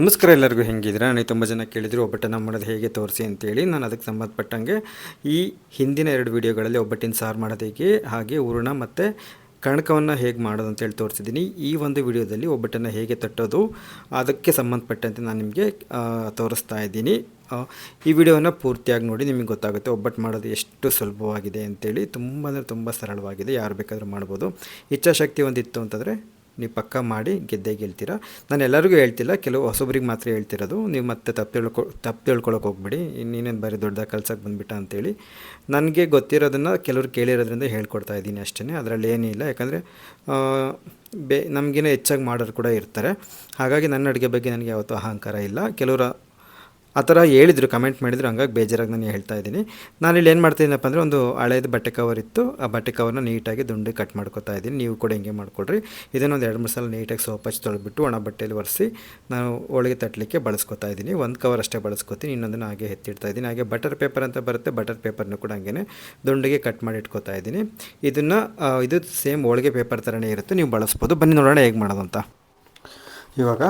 ನಮಸ್ಕಾರ ಎಲ್ಲರಿಗೂ ಹೆಂಗಿದ್ದೀರಾ? ನನಗೆ ತುಂಬ ಜನ ಕೇಳಿದ್ರು ಒಬ್ಬಟ್ಟನ್ನು ಮಾಡೋದು ಹೇಗೆ ತೋರಿಸಿ ಅಂತೇಳಿ. ನಾನು ಅದಕ್ಕೆ ಸಂಬಂಧಪಟ್ಟಂಗೆ ಈ ಹಿಂದಿನ ಎರಡು ವಿಡಿಯೋಗಳಲ್ಲಿ ಒಬ್ಬಟ್ಟಿನ ಸಾರು ಮಾಡೋದು ಹೇಗೆ, ಹಾಗೆ ಹೂರಣ ಮತ್ತು ಕಣಕವನ್ನು ಹೇಗೆ ಮಾಡೋದು ಅಂತೇಳಿ ತೋರಿಸಿದ್ದೀನಿ. ಈ ಒಂದು ವಿಡಿಯೋದಲ್ಲಿ ಒಬ್ಬಟ್ಟನ್ನು ಹೇಗೆ ತಟ್ಟೋದು, ಅದಕ್ಕೆ ಸಂಬಂಧಪಟ್ಟಂತೆ ನಾನು ನಿಮಗೆ ತೋರಿಸ್ತಾ ಇದ್ದೀನಿ. ಈ ವಿಡಿಯೋನ ಪೂರ್ತಿಯಾಗಿ ನೋಡಿ ನಿಮಗೆ ಗೊತ್ತಾಗುತ್ತೆ ಒಬ್ಬಟ್ಟು ಮಾಡೋದು ಎಷ್ಟು ಸುಲಭವಾಗಿದೆ ಅಂತೇಳಿ. ತುಂಬ ಅಂದರೆ ತುಂಬ ಸರಳವಾಗಿದೆ. ಯಾರು ಬೇಕಾದರೂ ಮಾಡ್ಬೋದು. ಇಚ್ಛಾಶಕ್ತಿ ಒಂದಿತ್ತು ಅಂತಂದರೆ ನೀವು ಪಕ್ಕ ಮಾಡಿ ಗೆದ್ದೇ ಗೆಲ್ತೀರ? ನಾನು ಎಲ್ಲರಿಗೂ ಹೇಳ್ತಿಲ್ಲ, ಕೆಲವು ಹೊಸಬ್ರಿಗೆ ಮಾತ್ರ ಹೇಳ್ತಿರೋದು. ನೀವು ಮತ್ತೆ ತಪ್ಪು ತಿಳ್ಕೊ, ತಪ್ಪು ತಿಳ್ಕೊಳಕ್ಕೆ ಹೋಗ್ಬಿಡಿ. ಇನ್ನೇನೇನು ಬರೀ ದೊಡ್ಡದಾಗ ಕಲ್ಸಕ್ಕೆ ಬಂದುಬಿಟ್ಟ ಅಂತೇಳಿ. ನನಗೆ ಗೊತ್ತಿರೋದನ್ನು ಕೆಲವರು ಕೇಳಿರೋದ್ರಿಂದ ಹೇಳ್ಕೊಡ್ತಾ ಇದ್ದೀನಿ ಅಷ್ಟೇ ಅದರಲ್ಲಿ ಏನಿಲ್ಲ ಯಾಕಂದರೆ ಬೇ, ನಮಗಿನ್ನ ಹೆಚ್ಚಾಗಿ ಮಾಡೋರು ಕೂಡ ಇರ್ತಾರೆ. ಹಾಗಾಗಿ ನನ್ನ ಅಡುಗೆ ಬಗ್ಗೆ ನನಗೆ ಯಾವತ್ತೂ ಅಹಂಕಾರ ಇಲ್ಲ. ಕೆಲವರು ಆ ಥರ ಹೇಳಿದರು ಕಮೆಂಟ್ ಮಾಡಿದರು. ಹಂಗಾಗಿ ಬೇಜಾರಾಗಿ ನಾನು ಹೇಳ್ತಾ ಇದ್ದೀನಿ. ನಾನಿಲ್ಲಿ ಏನು ಮಾಡ್ತಿದ್ದೀನಪ್ಪ ಅಂದರೆ ಒಂದು ಹಳೆಯದು ಬಟ್ಟೆ ಕವರ್ ಇತ್ತು. ಆ ಬಟ್ಟೆ ಕವರ್ನ ನೀಟಾಗಿ ದುಂಡು ಕಟ್ ಮಾಡ್ಕೊತಾ ಇದ್ದೀನಿ. ನೀವು ಕೂಡ ಹಿಂಗೆ ಮಾಡ್ಕೊಡ್ರಿ. ಇದನ್ನೊಂದು ಎರಡು ಮೂರು ಸಲ ನೀಟಾಗಿ ಸೋಪ್ ಹಚ್ಚಿ ತೊಳೆದ್ಬಿಟ್ಟು ಒಣ ಬಟ್ಟೆಯಲ್ಲಿ ಒರೆಸಿ ನಾನು ಹೋಳಿಗೆ ತಟ್ಟಲಿಕ್ಕೆ ಬಳಸ್ಕೊತಾ ಇದ್ದೀನಿ. ಒಂದು ಕವರ್ ಅಷ್ಟೇ ಬಳಸ್ಕೊತೀನಿ. ಇನ್ನೊಂದನ್ನು ಹಾಗೆ ಎತ್ತಿಡ್ತಾ ಇದ್ದೀನಿ. ಹಾಗೆ ಬಟರ್ ಪೇಪರ್ ಅಂತ ಬರುತ್ತೆ. ಬಟರ್ ಪೇಪರ್ನ ಕೂಡ ಹಂಗೆ ದುಂಡಿಗೆ ಕಟ್ ಮಾಡಿ ಇಟ್ಕೊತಾ ಇದ್ದೀನಿ. ಇದನ್ನು ಇದು ಸೇಮ್ ಹೋಳಿಗೆ ಪೇಪರ್ ಥರನೇ ಇರುತ್ತೆ. ನೀವು ಬಳಸ್ಬೋದು. ಬನ್ನಿ ನೋಡೋಣ ಹೇಗೆ ಮಾಡೋದು ಅಂತ ಇವಾಗ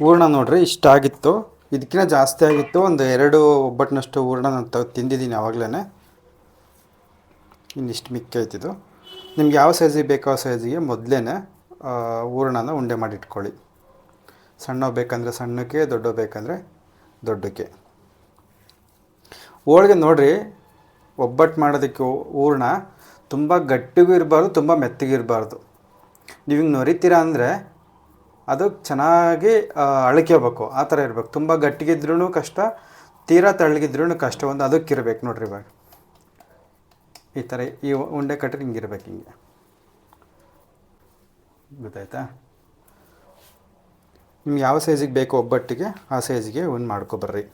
ಹೂರ್ಣ ನೋಡ್ರಿ, ಇಷ್ಟಾಗಿತ್ತು. ಇದಕ್ಕಿಂತ ಜಾಸ್ತಿ ಆಗಿತ್ತು. ಒಂದು ಎರಡು ಒಬ್ಬಟ್ಟಿನಷ್ಟು ಹೂರ್ಣ ನಾನು ತ ತಿಂದಿದ್ದೀನಿ ಆವಾಗಲೇ ಇನ್ನಿಷ್ಟು ಮಿಕ್ಕಾಯ್ತಿದ್ದು ನಿಮ್ಗೆ ಯಾವ ಸೈಜಿಗೆ ಬೇಕೋ ಆ ಸೈಜಿಗೆ ಮೊದಲೇ ಹೂರಣನ ಉಂಡೆ ಮಾಡಿಟ್ಕೊಳ್ಳಿ. ಸಣ್ಣ ಬೇಕಂದರೆ ಸಣ್ಣಕ್ಕೆ ದೊಡ್ಡ ಬೇಕಂದರೆ ದೊಡ್ಡಕ್ಕೆ. ಹೋಳಿಗೆ ನೋಡಿರಿ ಒಬ್ಬಟ್ಟು ಮಾಡೋದಕ್ಕೆ ಹೂರಣ ತುಂಬ ಗಟ್ಟಿಗೂ ಇರಬಾರ್ದು, ತುಂಬ ಮೆತ್ತಗೂ ಇರಬಾರ್ದು. ನೀವು ಹಿಂಗೆ ನೊರಿತೀರಾ ಅಂದರೆ ಅದು ಚೆನ್ನಾಗಿ ಅಳ್ಕೋಬೇಕು. ಆ ಥರ ಇರಬೇಕು. ತುಂಬ ಗಟ್ಟಿಗಿದ್ರೂ ಕಷ್ಟ, ತೀರಾ ತಳ್ಳಗಿದ್ರೂ ಕಷ್ಟ. ಒಂದು ಅದಕ್ಕೆ ಇರ್ಬೇಕು ನೋಡ್ರಿ ಇವಾಗ. ಈ ಥರ ಈ ಉಂಡೆ ಕಟ್ಟರೆ ಇರಬೇಕು ಹಿಂಗೆ. ಗೊತ್ತಾಯ್ತಾ? ನಿಮ್ಗೆ ಯಾವ ಸೈಜಿಗೆ ಬೇಕು ಒಬ್ಬಟ್ಟಿಗೆ, ಆ ಸೈಜಿಗೆ ಒಂದು ಮಾಡ್ಕೊಬರ್ರಿ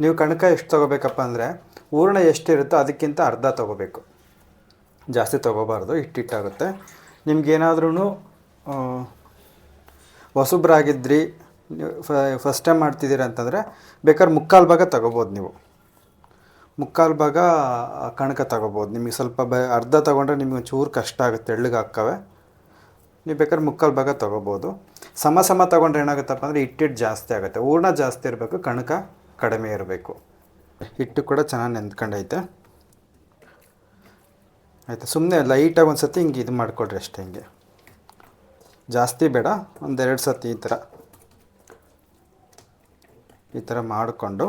ನೀವು ಕಣಕ ಎಷ್ಟು ತೊಗೋಬೇಕಪ್ಪ ಅಂದರೆ, ಹೂರ್ಣ ಎಷ್ಟಿರುತ್ತೋ ಅದಕ್ಕಿಂತ ಅರ್ಧ ತೊಗೋಬೇಕು. ಜಾಸ್ತಿ ತೊಗೋಬಾರ್ದು ಹಿಟ್ಟಿಟ್ಟಾಗುತ್ತೆ ನಿಮ್ಗೇನಾದ್ರೂ ಹೊಸಬ್ರಾಗಿದ್ರಿ ಫಸ್ಟ್ ಟೈಮ್ ಮಾಡ್ತಿದ್ದೀರ ಅಂತಂದರೆ ಬೇಕಾದ್ರೆ ಮುಕ್ಕಾಲು ಭಾಗ ತಗೋಬೋದು ನೀವು. ಮುಕ್ಕಾಲು ಭಾಗ ಕಣಕ ತಗೋಬೋದು. ನಿಮಗೆ ಸ್ವಲ್ಪ ಬ, ಅರ್ಧ ತೊಗೊಂಡ್ರೆ ನಿಮಗೆ ಒಂಚೂರು ಕಷ್ಟ ಆಗುತ್ತೆ, ಎಳ್ಳಿಗೆ ಹಾಕ್ಕವೆ ನೀವು ಬೇಕಾದ್ರೆ ಮುಕ್ಕಾಲು ಭಾಗ ತೊಗೋಬೋದು. ಸಮ ಸಮ ತೊಗೊಂಡ್ರೆ ಏನಾಗುತ್ತಪ್ಪ ಅಂದರೆ ಹಿಟ್ಟಿಟ್ಟು ಜಾಸ್ತಿ ಆಗುತ್ತೆ. ಹೂರ್ಣ ಜಾಸ್ತಿ ಇರಬೇಕು, ಕಣಕ ಕಡಿಮೆ ಇರಬೇಕು. ಹಿಟ್ಟು ಕೂಡ ಚೆನ್ನಾಗಿ ನೆಂದ್ಕೊಂಡೈತೆ ಆಯಿತಾ? ಸುಮ್ಮನೆ ಲೈಟಾಗಿ ಒಂದು ಸತಿ ಹಿಂಗೆ ಇದು ಮಾಡಿಕೊಡ್ರಿ ಅಷ್ಟೇ ಹಿಂಗೆ. ಜಾಸ್ತಿ ಬೇಡ ಒಂದೆರಡು ಸತಿ ಈ ಥರ. ಈ ಥರ ಮಾಡಿಕೊಂಡು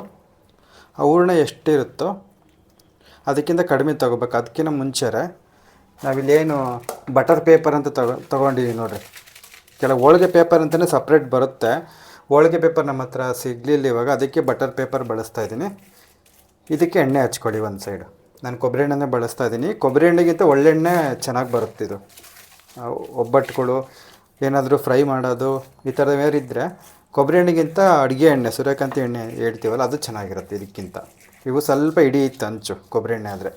ಆ ಹೂರ್ಣ ಎಷ್ಟಿರುತ್ತೋ ಅದಕ್ಕಿಂತ ಕಡಿಮೆ ತೊಗೋಬೇಕು. ಅದಕ್ಕಿಂತ ಮುಂಚೆರೆ ನಾವಿಲ್ಲೇನು ಬಟರ್ ಪೇಪರ್ ಅಂತ ತಗೊ ತೊಗೊಂಡಿದ್ದೀವಿ ನೋಡಿರಿ. ಕೆಲವು ಹೋಳಿಗೆ ಪೇಪರ್ ಅಂತಲೇ ಸಪ್ರೇಟ್ ಬರುತ್ತೆ. ಹೋಳಿಗೆ ಪೇಪರ್ ನಮ್ಮ ಹತ್ರ ಸಿಗಲಿಲ್ಲ ಇವಾಗ ಅದಕ್ಕೆ ಬಟರ್ ಪೇಪರ್ ಬಳಸ್ತಾ ಇದ್ದೀನಿ. ಇದಕ್ಕೆ ಎಣ್ಣೆ ಹಚ್ಕೊಳ್ಳಿ ಒಂದು ಸೈಡು ನಾನು ಕೊಬ್ಬರಿ ಎಣ್ಣೆನೇ ಬಳಸ್ತಾ ಇದ್ದೀನಿ. ಕೊಬ್ಬರಿ ಎಣ್ಣೆಗಿಂತ ಒಳ್ಳೆಣ್ಣೆ ಚೆನ್ನಾಗಿ ಬರುತ್ತೆ ಇದು ಆ, ಒಬ್ಬಟ್ಟುಗಳು ಏನಾದರೂ ಫ್ರೈ ಮಾಡೋದು, ಈ ಥರದ ಇದ್ದರೆ ಕೊಬ್ಬರಿ ಎಣ್ಣೆಗಿಂತ ಅಡುಗೆ ಎಣ್ಣೆ, ಸೂರ್ಯಕಾಂತಿ ಎಣ್ಣೆ ಹೇಳ್ತೀವಲ್ಲ, ಅದು ಚೆನ್ನಾಗಿರುತ್ತೆ ಇದಕ್ಕಿಂತ. ಇವು ಸ್ವಲ್ಪ ಹಿಡಿಯುತ್ತೆ ಅಂಚು ಕೊಬ್ಬರಿ ಎಣ್ಣೆ ಆದರೆ.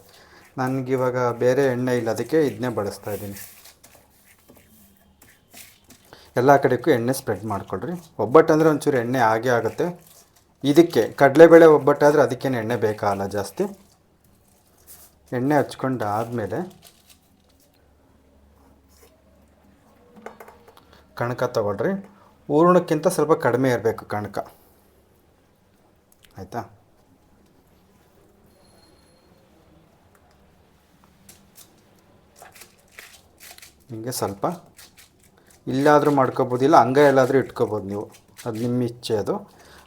ನನಗಿವಾಗ ಬೇರೆ ಎಣ್ಣೆ ಇಲ್ಲ, ಅದಕ್ಕೆ ಇದನ್ನೇ ಬಳಸ್ತಾ ಇದ್ದೀನಿ. ಎಲ್ಲ ಕಡೆಗೂ ಎಣ್ಣೆ ಸ್ಪ್ರೆಡ್ ಮಾಡಿಕೊಡ್ರಿ ಒಬ್ಬಟ್ಟು ಅಂದರೆ ಒಂಚೂರು ಎಣ್ಣೆ ಆಗೇ ಆಗುತ್ತೆ. ಇದಕ್ಕೆ ಕಡಲೆಬೇಳೆ ಒಬ್ಬಟ್ಟಾದರೆ ಅದಕ್ಕೇನು ಎಣ್ಣೆ ಬೇಕಾಗಲ್ಲ ಜಾಸ್ತಿ? ಎಣ್ಣೆ ಹಚ್ಕೊಂಡು ಆದಮೇಲೆ ಕಣಕ ತಗೊಳ್ರಿ. ಹೂರ್ಣಕ್ಕಿಂತ ಸ್ವಲ್ಪ ಕಡಿಮೆ ಇರಬೇಕು ಕಣಕ. ಆಯಿತಾ? ನಿಮಗೆ ಸ್ವಲ್ಪ. ಇಲ್ಲಾದರೂ ಮಾಡ್ಕೋಬೋದು, ಇಲ್ಲ ಎಲ್ಲಾದರೂ ಇಟ್ಕೋಬೋದು ನೀವು. ಅದು ನಿಮ್ಮ ಇಚ್ಛೆ ಅದು.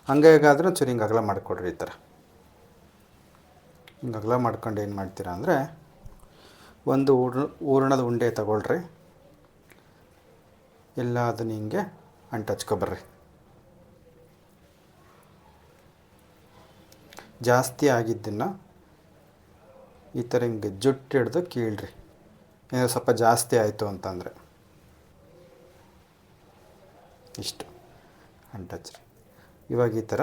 ಅಂಗೈಗಾದರೂ ಚೂರು ಹಿಂಗೆ ಅಗಲ ಮಾಡಿಕೊಡ್ರಿ ಈ ಥರ. ಹಿಂಗೆ ಅಗಲ ಮಾಡ್ಕೊಂಡು ಏನು ಮಾಡ್ತೀರಾ ಅಂದರೆ, ಒಂದು ಹೂರ್ಣ, ಹೂರ್ಣದ ಉಂಡೆ ತಗೊಳ್ರಿ. ಎಲ್ಲ ಅದನ್ನ ಹಿಂಗೆ ಅಂಟಚ್ಕೊಬರ್ರಿ. ಜಾಸ್ತಿ ಆಗಿದ್ದನ್ನು ಈ ಥರ ಹಿಂಗೆ ಜುಟ್ಟು ಹಿಡ್ದು ಕೀಳ್ರಿ. ಏನೋ ಸ್ವಲ್ಪ ಜಾಸ್ತಿ ಆಯಿತು ಅಂತಂದರೆ. ಇಷ್ಟು. ಅಂಟಚ್ರಿ. ಇವಾಗ ಈ ಥರ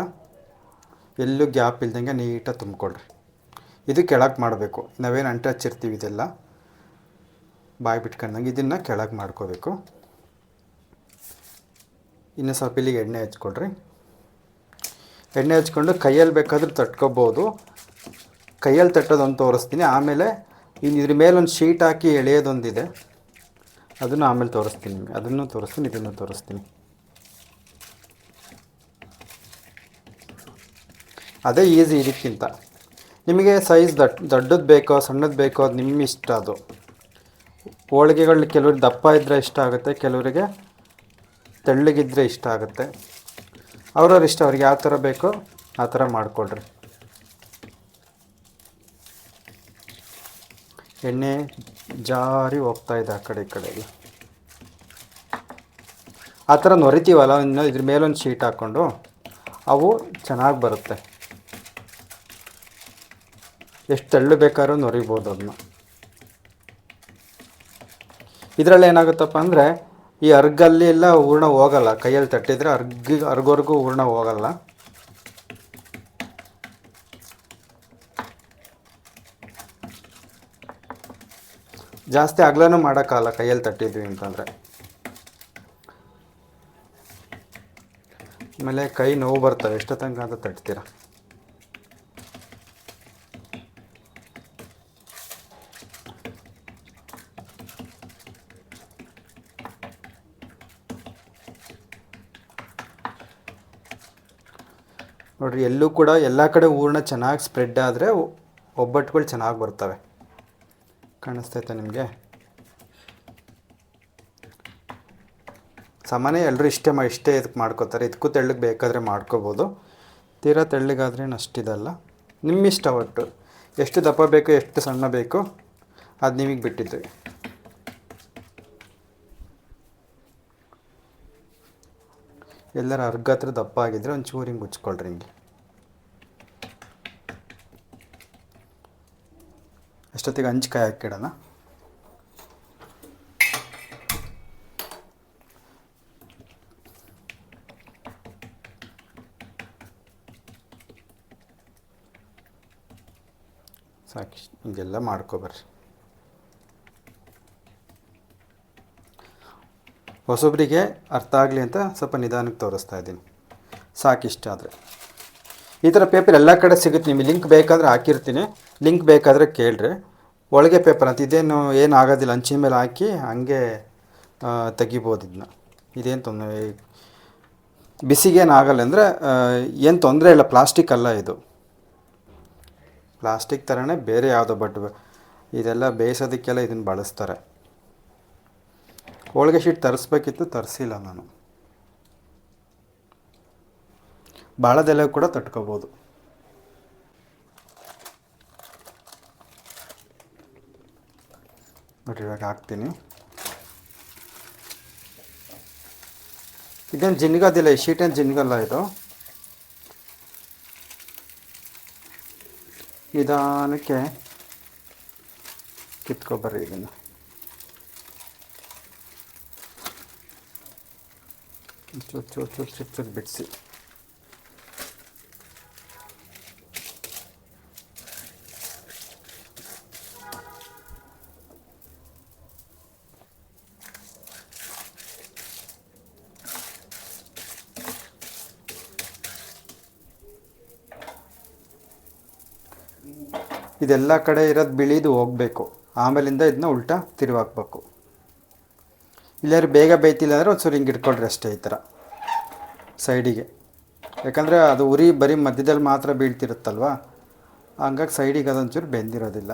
ಎಲ್ಲೂ ಗ್ಯಾಪ್ ಇಲ್ದಂಗೆ ನೀಟಾಗಿ ತುಂಬಿಕೊಳ್ರಿ. ಇದು ಕೆಳಗೆ ಮಾಡಬೇಕು. ನಾವೇನು ಅಂಟಚ್ಚಿರ್ತೀವಿ ಇದೆಲ್ಲ? ಬಾಯಿ ಬಿಟ್ಕೊಂಡಂಗೆ ಇದನ್ನು ಕೆಳಗೆ ಮಾಡ್ಕೋಬೇಕು. ಇನ್ನು ಸ್ವಲ್ಪ ಇಲ್ಲಿಗೆ ಎಣ್ಣೆ ಹಚ್ಕೊಳ್ರಿ. ಎಣ್ಣೆ ಹಚ್ಕೊಂಡು ಕೈಯಲ್ಲಿ ಬೇಕಾದರೂ ತಟ್ಕೋಬೋದು. ಕೈಯಲ್ಲಿ ತಟ್ಟೋದೊಂದು ತೋರಿಸ್ತೀನಿ. ಆಮೇಲೆ ಇನ್ನು ಇದ್ರ ಮೇಲೊಂದು ಶೀಟ್ ಹಾಕಿ ಎಳೆಯೋದೊಂದಿದೆ. ಅದನ್ನು ಆಮೇಲೆ ತೋರಿಸ್ತೀನಿ ನಿಮಗೆ. ಅದನ್ನು ತೋರಿಸ್ತೀನಿ, ಇದನ್ನು ತೋರಿಸ್ತೀನಿ. ಅದೇ ಈಸಿ ಇದಕ್ಕಿಂತ. ನಿಮಗೆ ಸೈಜ್ ದಟ್ ದೊಡ್ಡದು ಬೇಕೋ, ಸಣ್ಣದು ಬೇಕೋ, ಅದು ನಿಮ್ಮ ಇಷ್ಟ ಅದು. ಹೋಳಿಗೆಗಳು ಕೆಲವ್ರಿಗೆ ದಪ್ಪ ಇದ್ದರೆ ಇಷ್ಟ ಆಗುತ್ತೆ, ಕೆಲವರಿಗೆ ತೆಳ್ಳಗಿದ್ರೆ ಇಷ್ಟ ಆಗುತ್ತೆ. ಅವ್ರವ್ರ ಇಷ್ಟ, ಅವ್ರಿಗೆ ಯಾವ ಥರ ಬೇಕೋ ಆ ಥರ ಮಾಡಿಕೊಡ್ರಿ ಎಣ್ಣೆ ಜಾರಿ ಹೋಗ್ತಾ ಇದೆ ಆ ಕಡೆ, ಈ ಕಡೆಗೆ ಆ ಥರ ನೊರಿತೀವಲ್ಲ ಇನ್ನು ಇದ್ರ ಮೇಲೊಂದು ಶೀಟ್ ಹಾಕ್ಕೊಂಡು ಅವು ಚೆನ್ನಾಗಿ ಬರುತ್ತೆ. ಎಷ್ಟು ತೆಳ್ಳು ಬೇಕಾದ್ರೂ ನೊರಿಬೋದು ಅದನ್ನ ಇದರಲ್ಲಿ ಏನಾಗುತ್ತಪ್ಪ ಅಂದರೆ ಈ ಅರ್ಗಲ್ಲಿ ಎಲ್ಲ ಹೂರ್ಣ ಹೋಗಲ್ಲ. ಕೈಯಲ್ಲಿ ತಟ್ಟಿದ್ರೆ ಅರ್ಗ, ಅರ್ಗೋರ್ಗೂ ಹೂರ್ಣ ಹೋಗಲ್ಲ. ಜಾಸ್ತಿ ಅಗ್ಲನೂ ಮಾಡೋಕ್ಕಲ್ಲ ಕೈಯಲ್ಲಿ ತಟ್ಟಿದ್ವಿ ಅಂತಂದರೆ. ಆಮೇಲೆ ಕೈ ನೋವು ಬರ್ತವೆ ಎಷ್ಟು ಅಂತ ತಟ್ತೀರ? ನೋಡ್ರಿ, ಎಲ್ಲೂ ಕೂಡ ಎಲ್ಲ ಕಡೆ ಹೂರ್ಣ ಚೆನ್ನಾಗಿ ಸ್ಪ್ರೆಡ್ ಆದರೆ ಒಬ್ಬಟ್ಟುಗಳು ಚೆನ್ನಾಗಿ ಬರ್ತವೆ. ಕಾಣಿಸ್ತೈತೆ ನಿಮಗೆ? ಸಾಮಾನ್ಯ ಎಲ್ಲರೂ ಇಷ್ಟೇ ಮಾ, ಇಷ್ಟೇ ಇದಕ್ಕೆ ಮಾಡ್ಕೋತಾರೆ. ಇದಕ್ಕೂ ತೆಳ್ಳಗೆ ಬೇಕಾದರೆ ಮಾಡ್ಕೋಬೋದು. ತೀರಾ ತೆಳ್ಳಗಾದ್ರೆ ಅಷ್ಟಿದಲ್ಲ ನಿಮ್ಮಿಷ್ಟ ಒಟ್ಟು. ಎಷ್ಟು ದಪ್ಪ ಬೇಕು, ಎಷ್ಟು ಸಣ್ಣ ಬೇಕು, ಅದು ನಿಮಗೆ ಬಿಟ್ಟಿದ್ದು. ಎಲ್ಲರ ಅರ್ಗ ಹತ್ರ ದಪ್ಪ ಆಗಿದ್ರೆ ಒಂಚೂರು ಚೂರು ಹಿಂಗೆ ಉಚ್ಕೊಳ್ರಿ ಹಿಂಗೆ. ಅಷ್ಟೊತ್ತಿಗೆ ಹಂಚ್ಕಾಯಿ ಹಾಕಿಡೋಣ ಸಾಕಿ ಹಿಂಗೆಲ್ಲ ಮಾಡ್ಕೊಬರ್ರಿ ಹೊಸೊಬ್ಬರಿಗೆ ಅರ್ಥ ಆಗಲಿ ಅಂತ ಸ್ವಲ್ಪ ನಿಧಾನಕ್ಕೆ ತೋರಿಸ್ತಾ ಇದ್ದೀನಿ. ಸಾಕಿಷ್ಟ ಆದರೆ. ಈ ಥರ ಪೇಪರ್ ಎಲ್ಲ ಕಡೆ ಸಿಗುತ್ತೆ, ನಿಮಗೆ ಲಿಂಕ್ ಬೇಕಾದರೆ ಹಾಕಿರ್ತೀನಿ. ಲಿಂಕ್ ಬೇಕಾದರೆ ಕೇಳ್ರಿ. ಒಳಗೆ ಪೇಪರ್ ಅಂತ. ಇದೇನು ಏನು ಆಗೋದಿಲ್ಲ. ಹಂಚಿನ ಮೇಲೆ ಹಾಕಿ ಹಂಗೆ ತೆಗಿಬೋದು ಇದನ್ನ ಇದೇನು ತೊಂದರೆ ಬಿಸಿಗೇನು ಆಗಲ್ಲ ಅಂದರೆ ಏನು ತೊಂದರೆ ಇಲ್ಲ. ಪ್ಲಾಸ್ಟಿಕ್ ಅಲ್ಲ ಇದು. ಪ್ಲಾಸ್ಟಿಕ್ ಥರನೇ ಬೇರೆ ಯಾವುದೋ ಬಟ್ ಇದೆಲ್ಲ ಬೇಯಿಸೋದಕ್ಕೆಲ್ಲ ಇದನ್ನು ಬಳಸ್ತಾರೆ. ಹೋಳಿಗೆ ಶೀಟ್ ತರಿಸ್ಬೇಕಿತ್ತು, ತರಿಸಿಲ್ಲ ನಾನು. ಭಾಳದೆಲ್ಲ ಕೂಡ ತಟ್ಕೋಬೋದು. ನೋಡ್ರಿ ಇವಾಗ ಹಾಕ್ತೀನಿ. ಇದೇನು ಜಿನ್ಗದಿಲ್ಲ ಈ ಶೀಟೇನು ಜಿನ್ಗಲ್ಲ ಇದು? ನಿಧಾನಕ್ಕೆ ಕಿತ್ಕೊಬರ್ರಿ ಇದನ್ನು. ಚೂರು ಚೂರು ಚೂರು ಚೂರು ಚೂರು ಬಿಡಿಸಿ. ಇದೆಲ್ಲ ಕಡೆ ಇರೋದು ಬಿಳಿದು ಹೋಗಬೇಕು. ಆಮೇಲಿಂದ ಇದನ್ನ ಉಲ್ಟಾ ತಿರುವಾಕ್ಬೇಕು. ಇಲ್ಲಾರು ಬೇಗ ಬೇಯ್ತಿಲ್ಲ ಅಂದರೆ ಒಂದು ಸರಿ ಹಿಂಗೆ ಇಟ್ಕೊಳ್ರಿ ಅಷ್ಟೇ ಈ ಥರ ಸೈಡಿಗೆ. ಯಾಕಂದರೆ ಅದು ಉರಿ ಬರೀ ಮಧ್ಯದಲ್ಲಿ ಮಾತ್ರ ಬೀಳ್ತಿರುತ್ತಲ್ವ? ಹಂಗಾಗಿ ಸೈಡಿಗೆ ಅದೊಂಚೂರು ಬೆಂದಿರೋದಿಲ್ಲ.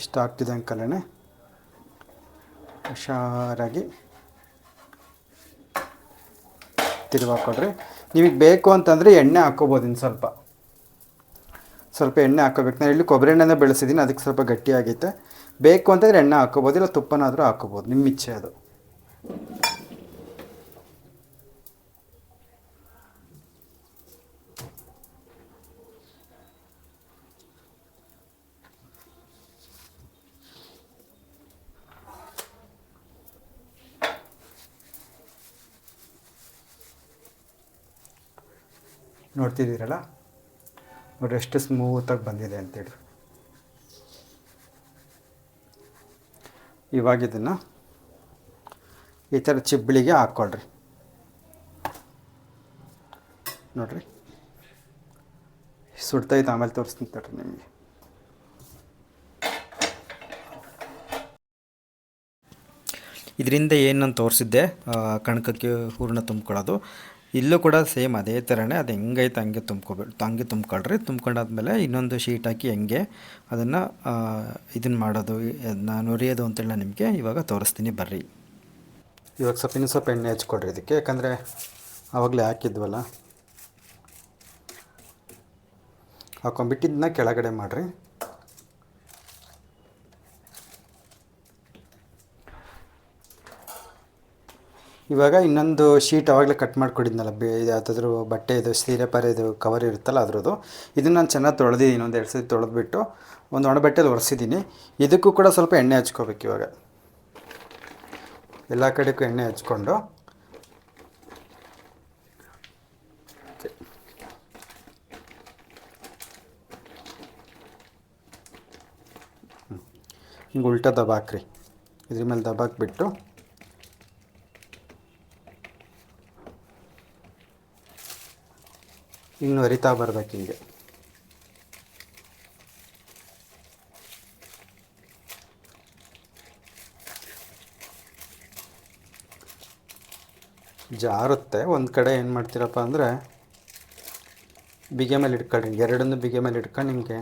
ಇಷ್ಟ ಆಗ್ತಿದೆ ಅಂಕಲೇ ಹುಷಾರಾಗಿ ತಿರುವಾಕೊಡ್ರಿ ನಿಮಗೆ ಬೇಕು ಅಂತಂದರೆ ಎಣ್ಣೆ ಹಾಕ್ಕೋಬೋದು ಇನ್ನು ಸ್ವಲ್ಪ. ಸ್ವಲ್ಪ ಎಣ್ಣೆ ಹಾಕೋಬೇಕು ನಾನು ಇಲ್ಲಿ ಕೊಬ್ಬರಿ ಎಣ್ಣೆನ ಬೆಳೆಸಿದ್ದೀನಿ ಅದಕ್ಕೆ ಸ್ವಲ್ಪ ಗಟ್ಟಿಯಾಗೈತೆ. ಬೇಕು ಅಂತಂದರೆ ಎಣ್ಣೆ ಹಾಕ್ಕೋಬೋದು, ಇಲ್ಲ ತುಪ್ಪನಾದರೂ ಹಾಕ್ಕೋಬೋದು. ನಿಮ್ಮ ಇಚ್ಛೆ ಅದು. ನೋಡ್ತಿದ್ದೀರಲ್ಲ? ನೋಡಿ ಎಷ್ಟು ಸ್ಮೂತಾಗಿ ಬಂದಿದೆ ಅಂತೇಳಿ ಇವಾಗ ಇದನ್ನು ಈ ಥರ ಚಿಬ್ಬಳಿಗೆ ಹಾಕ್ಕೊಳ್ರಿ ನೋಡಿರಿ. ಸುಡ್ತೈತೆ ಆಮೇಲೆ ತೋರಿಸ್ತೀನಿ ತಡ್ರಿ ನಿಮಗೆ. ಇದರಿಂದ ಏನು ನಾನು ತೋರಿಸಿದ್ದೆ ಕಣಕಕ್ಕೆ ಹೂರಣ ತುಂಬ್ಕೊಳ್ಳೋದು. ಇಲ್ಲೂ ಕೂಡ ಸೇಮ್ ಅದೇ ಥರನೇ ಅದು ಹೆಂಗೈತೆ ಹಂಗೆ ತುಂಬ್ಕೊಬೇಡಿ ಹಂಗೆ ತುಂಬ್ಕೊಳ್ರಿ. ತುಂಬ್ಕೊಂಡಾದ್ಮೇಲೆ ಇನ್ನೊಂದು ಶೀಟ್ ಹಾಕಿ ಹೆಂಗೆ ಅದನ್ನು ಇದನ್ನು ಮಾಡೋದು ನಾನು ನುರಿಯೋದು ಅಂತೇಳಿ ನಾನು ನಿಮಗೆ ಇವಾಗ ತೋರಿಸ್ತೀನಿ ಬರ್ರಿ. ಇವಾಗ ಸ್ವಲ್ಪ ಇನ್ನೂ ಸ್ವಲ್ಪ ಎಣ್ಣೆ ಹಚ್ಕೊಡ್ರಿ ಇದಕ್ಕೆ. ಯಾಕಂದರೆ ಆವಾಗಲೇ ಹಾಕಿದ್ವಲ್ಲ. ಹಾಕೊಂಡ್ಬಿಟ್ಟಿದ್ದನ್ನ ಕೆಳಗಡೆ ಮಾಡಿರಿ. ಇವಾಗ ಇನ್ನೊಂದು ಶೀಟ್ ಆವಾಗಲೇ ಕಟ್ ಮಾಡ್ಕೊಂಡಿದ್ನಲ್ಲ, ಬೇ ಯಾವುದಾದ್ರೂ ಬಟ್ಟೆ ಇದು, ಸೀರೆ ಪರೆ ಇದು ಕವರ್ ಇರುತ್ತಲ್ಲ ಅದ್ರದ್ದು. ಇದನ್ನು ನಾನು ಚೆನ್ನಾಗಿ ತೊಳೆದಿದ್ದೀನಿ ಒಂದು ಎರಡು ಸತಿ ತೊಳೆದ್ಬಿಟ್ಟು ಒಂದು ಒಣ ಬಟ್ಟೆಲಿ ಒರೆಸಿದ್ದೀನಿ ಇದಕ್ಕೂ ಕೂಡ ಸ್ವಲ್ಪ ಎಣ್ಣೆ ಹಚ್ಕೋಬೇಕು ಇವಾಗ. ಎಲ್ಲ ಕಡೆಗೂ ಎಣ್ಣೆ ಹಚ್ಕೊಂಡು. ಹಿಂಗೆ ಉಲ್ಟಾ ದಬಾಕ್ರಿ. ಇದ್ರ ಮೇಲೆ ದಬಾಕ್ಬಿಟ್ಟು ಇನ್ನು ಅರಿತಾ ಬರ್ಬೇಕು ಹಿಂಗೆ. ಜಾರುತ್ತೆ. ಒಂದು ಕಡೆ ಏನು ಮಾಡ್ತೀರಪ್ಪ ಅಂದರೆ ಬಿಗೆ ಮೇಲೆ ಇಟ್ಕೊಳ್ರಿ ಎರಡನ್ನೂ ಬಿಗೆ ಮೇಲೆ ಇಟ್ಕೊಂಡು ನಿಮಗೆ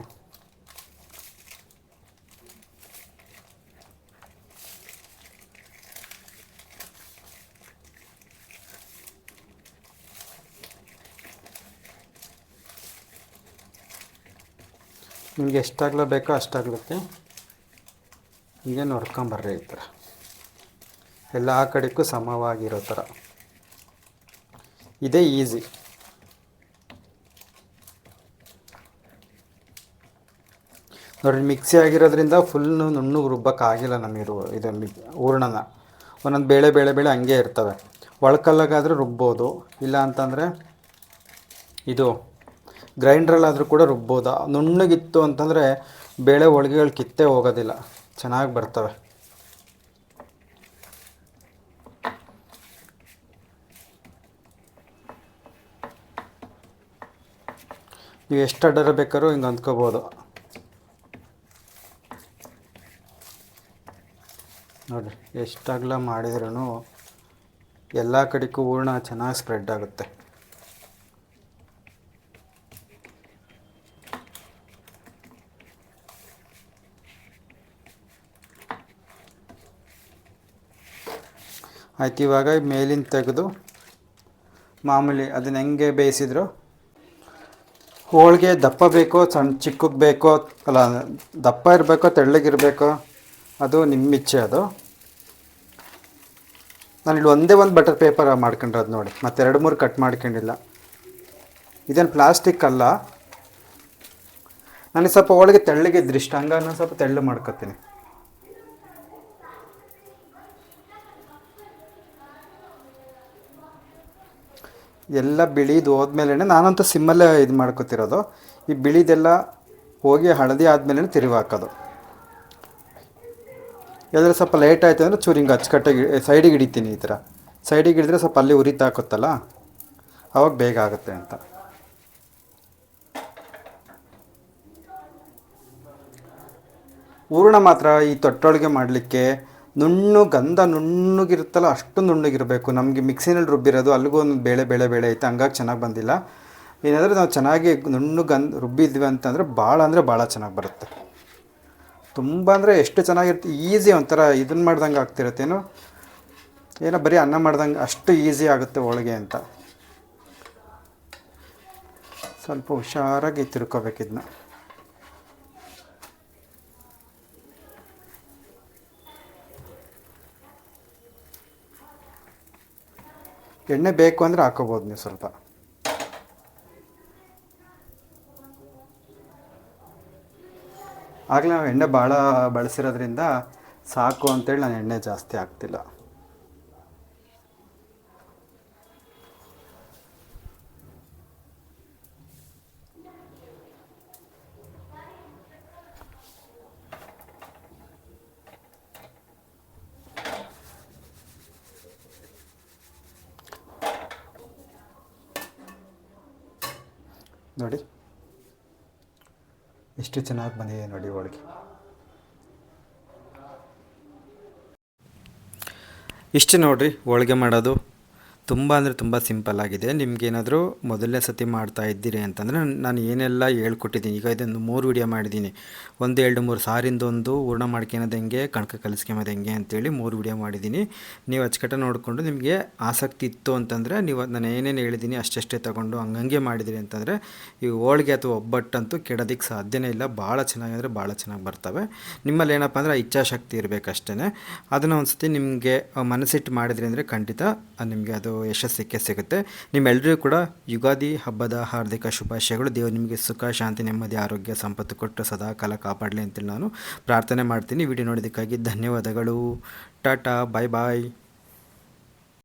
ನಿಮ್ಗೆ ಎಷ್ಟಾಗಲೇ ಬೇಕೋ ಅಷ್ಟಾಗ್ಲತ್ತೆ. ಹೀಗೆ ನೋಡ್ಕೊಂಬರ್ರಿ ಈ ಥರ. ಎಲ್ಲ ಕಡೆಗೂ ಸಮವಾಗಿರೋ ಥರ. ಇದೇ ಈಸಿ. ನೋಡಿ ಮಿಕ್ಸಿ ಆಗಿರೋದ್ರಿಂದ ಫುಲ್ ನುಣ್ಣು ರುಬ್ಬಕ್ಕಾಗಿಲ್ಲ ನಮಗೆ ರು- ಇದು ಹೂರಣನ ಹೂರ್ಣನ. ಒಂದೊಂದು ಬೇಳೆ ಬೇಳೆ ಬೇಳೆ ಹಂಗೆ ಇರ್ತವೆ. ಒಳಕಲ್ಲಾಗಾದರೆ ರುಬ್ಬೋದು. ಇಲ್ಲ ಅಂತಂದರೆ ಇದು ಗ್ರೈಂಡ್ರಲ್ಲಾದರೂ ಕೂಡ ರುಬ್ಬೋದು? ನುಣ್ಣಗಿತ್ತು ಅಂತಂದರೆ ಬೇಳೆ ಹೋಳಿಗೆಗಳು ಕಿತ್ತೇ ಹೋಗೋದಿಲ್ಲ. ಚೆನ್ನಾಗಿ ಬರ್ತವೆ. ನೀವು ಎಷ್ಟು ಅಡ್ಡರ ಬೇಕಾದ್ರೂ ಹಿಂಗೆ ಅಂದ್ಕೋಬೋದು. ನೋಡಿರಿ, ಎಷ್ಟು ಅಗಲ ಮಾಡಿದ್ರೂ ಎಲ್ಲ ಕಡೆಗೂ ಹೂರ್ಣ ಚೆನ್ನಾಗಿ ಸ್ಪ್ರೆಡ್ ಆಗುತ್ತೆ. ಇವಾಗ ಮೇಲಿನ ತೆಗೆದು ಮಾಮೂಲಿ ಅದನ್ನ ಹೆಂಗೆ ಬೇಯಿಸಿದ್ರು ಹೋಳಿಗೆ ದಪ್ಪ ಬೇಕೋ ಸಣ್ಣ ಚಿಕ್ಕಗೆ ಬೇಕೋ, ಅಲ್ಲ ದಪ್ಪ ಇರಬೇಕೋ ತೆಳ್ಳಗಿರಬೇಕೋ ಅದು ನಿಮ್ಮ ಇಚ್ಛೆ ಅದು. ನಾನು ಇಲ್ಲಿ ಒಂದೇ ಒಂದು ಬಟರ್ ಪೇಪರ್ ಮಾಡ್ಕೊಂಡಿರೋದು ನೋಡಿ, ಮತ್ತೆ ಎರಡು ಮೂರು ಕಟ್ ಮಾಡ್ಕೊಂಡಿಲ್ಲ. ಇದೇನು ಪ್ಲಾಸ್ಟಿಕ್ ಅಲ್ಲ. ನನಗೆ ಸ್ವಲ್ಪ ಹೋಳಿಗೆ ತೆಳ್ಳಗೆ ಹಂಗಾಗಿ ನಾನು ಸ್ವಲ್ಪ ತೆಳ್ಳು ಮಾಡ್ಕೊತೀನಿ. ಎಲ್ಲ ಬಿಳಿದು ಹೋದ್ಮೇಲೆ ನಾನಂತೂ ಸಿಮ್ಮಲ್ಲೇ ಇದು ಮಾಡ್ಕೊತಿರೋದು ಈ ಬಿಳಿದೆಲ್ಲ ಹೋಗಿ ಹಳದಿ ಆದಮೇಲೆ ತಿರುವಿ ಹಾಕೋದು ಯಾವ್ದಾದ್ರೆ ಸ್ವಲ್ಪ ಲೇಟ್ ಆಯಿತು ಅಂದರೆ ಚೂರು ಹಿಂಗೆ ಅಚ್ಚುಕಟ್ಟಾಗಿ ಸೈಡಿಗೆ ಹಿಡಿತೀನಿ ಈ ಥರ ಸೈಡಿಗೆ ಹಿಡಿದ್ರೆ ಸ್ವಲ್ಪ ಅಲ್ಲಿ ಉರಿತಾ ಹಾಕುತ್ತಲ್ಲ ಅವಾಗ ಬೇಗ ಆಗುತ್ತೆ ಅಂತ ಹೂರ್ಣ ಮಾತ್ರ ಈ ತೊಟ್ಟೊಳಗೆ ಮಾಡಲಿಕ್ಕೆ ನುಣ್ಣು ಗಂಧ ನುಣ್ಣಗಿರುತ್ತಲ್ಲ ಅಷ್ಟು ನುಣ್ಣಗಿರಬೇಕು. ನಮಗೆ ಮಿಕ್ಸಿನಲ್ಲಿ ರುಬ್ಬಿರೋದು ಅಲ್ಲಿಗೂ ಒಂದು ಬೇಳೆ ಬೇಳೆ ಬೇಳೆ ಐತೆ, ಹಂಗಾಗಿ ಚೆನ್ನಾಗಿ ಬಂದಿಲ್ಲ. ಏನಾದರೂ ನಾವು ಚೆನ್ನಾಗಿ ನುಣ್ಣು ಗಂಧ ರುಬ್ಬಿದ್ವಿ ಅಂತಂದರೆ ಭಾಳ ಅಂದರೆ ಭಾಳ ಚೆನ್ನಾಗಿ ಬರುತ್ತೆ. ತುಂಬ ಅಂದರೆ ಎಷ್ಟು ಚೆನ್ನಾಗಿರುತ್ತೆ, ಈಸಿ ಒಂಥರ ಇದನ್ನು ಮಾಡ್ದಂಗೆ ಆಗ್ತಿರತ್ತೇನು ಏನೋ? ಬರೀ ಅನ್ನ ಮಾಡ್ದಂಗೆ ಅಷ್ಟು ಈಸಿ ಆಗುತ್ತೆ ಹೋಳಿಗೆ ಅಂತ. ಸ್ವಲ್ಪ ಹುಷಾರಾಗಿ ತಿರ್ಕೋಬೇಕು ಇದನ್ನ ಎಣ್ಣೆ ಬೇಕು ಅಂದರೆ ಹಾಕೋಬೋದು ನೀವು ಸ್ವಲ್ಪ. ಆಗಲೇ ನಾವು ಎಣ್ಣೆ ಭಾಳ ಬಳಸಿರೋದ್ರಿಂದ ಸಾಕು ಅಂತೇಳಿ ನಾನು ಎಣ್ಣೆ ಜಾಸ್ತಿ ಹಾಕ್ತಿಲ್ಲ. ನೋಡಿ. ಎಷ್ಟು ಚೆನ್ನಾಗಿ ಬಂದಿದೆ ನೋಡಿ ಹೋಳಿಗೆ. ಇಷ್ಟು ನೋಡಿರಿ ಹೋಳಿಗೆ ಮಾಡೋದು. ತುಂಬ ಅಂದರೆ ತುಂಬ ಸಿಂಪಲ್ ಆಗಿದೆ. ನಿಮಗೇನಾದರೂ ಮೊದಲನೇ ಸತಿ ಮಾಡ್ತಾ ಇದ್ದೀರಿ ಅಂತಂದರೆ ನಾನು ಏನೆಲ್ಲ ಹೇಳ್ಕೊಟ್ಟಿದ್ದೀನಿ. ಈಗ ಇದೊಂದು ಮೂರು ವಿಡಿಯೋ ಮಾಡಿದ್ದೀನಿ. ಒಂದು, ಎರಡು, ಮೂರು ಸಾರಿಂದೊಂದು ಹೂರ್ಣ ಮಾಡ್ಕೊಳೋದು ಹೆಂಗೆ, ಕಣಕ ಕಲಿಸ್ಕೊಂಬೋದು ಹೆಂಗೆ ಅಂತೇಳಿ ಮೂರು ವಿಡಿಯೋ ಮಾಡಿದ್ದೀನಿ. ನೀವು ಅಚ್ಚುಕಟ್ಟ ನೋಡಿಕೊಂಡು ನಿಮಗೆ ಆಸಕ್ತಿ ಇತ್ತು ಅಂತಂದರೆ ನೀವು ನಾನು ಏನೇನು ಹೇಳಿದ್ದೀನಿ ಅಷ್ಟಷ್ಟೇ ತಗೊಂಡು ಹಂಗಂಗೆ ಮಾಡಿದಿರಿ ಅಂತಂದರೆ ಈ ಹೋಳಿಗೆ ಅಥವಾ ಒಬ್ಬಟ್ಟಂತೂ ಕೆಡೋದಕ್ಕೆ ಸಾಧ್ಯನೇ ಇಲ್ಲ. ಭಾಳ ಚೆನ್ನಾಗಿದ್ರೆ ಭಾಳ ಚೆನ್ನಾಗಿ ಬರ್ತವೆ. ನಿಮ್ಮಲ್ಲಿ ಏನಪ್ಪ ಅಂದರೆ ಇಚ್ಛಾಶಕ್ತಿ ಇರಬೇಕಷ್ಟೇ ಅದನ್ನು ಒಂದು ಸತಿ ನಿಮಗೆ ಮನಸ್ಸಿಟ್ಟು ಮಾಡಿದ್ರಿ ಅಂದರೆ ಖಂಡಿತ ನಿಮಗೆ ಅದು ಯಶಸ್ಸು ಸಿಕ್ಕೇ ಸಿಗುತ್ತೆ. ನಿಮ್ಮೆಲ್ಲರಿಗೂ ಕೂಡ ಯುಗಾದಿ ಹಬ್ಬದ ಹಾರ್ದಿಕ ಶುಭಾಶಯಗಳು. ದೇವರು ನಿಮಗೆ ಸುಖ, ಶಾಂತಿ, ನೆಮ್ಮದಿ, ಆರೋಗ್ಯ, ಸಂಪತ್ತು ಕೊಟ್ಟು ಸದಾ ಕಾಲ ಕಾಪಾಡಲಿ ಅಂತೇಳಿ ನಾನು ಪ್ರಾರ್ಥನೆ ಮಾಡ್ತೀನಿ. ವಿಡಿಯೋ ನೋಡೋದಕ್ಕಾಗಿ ಧನ್ಯವಾದಗಳು. ಟಾಟಾ, ಬಾಯ್ ಬಾಯ್.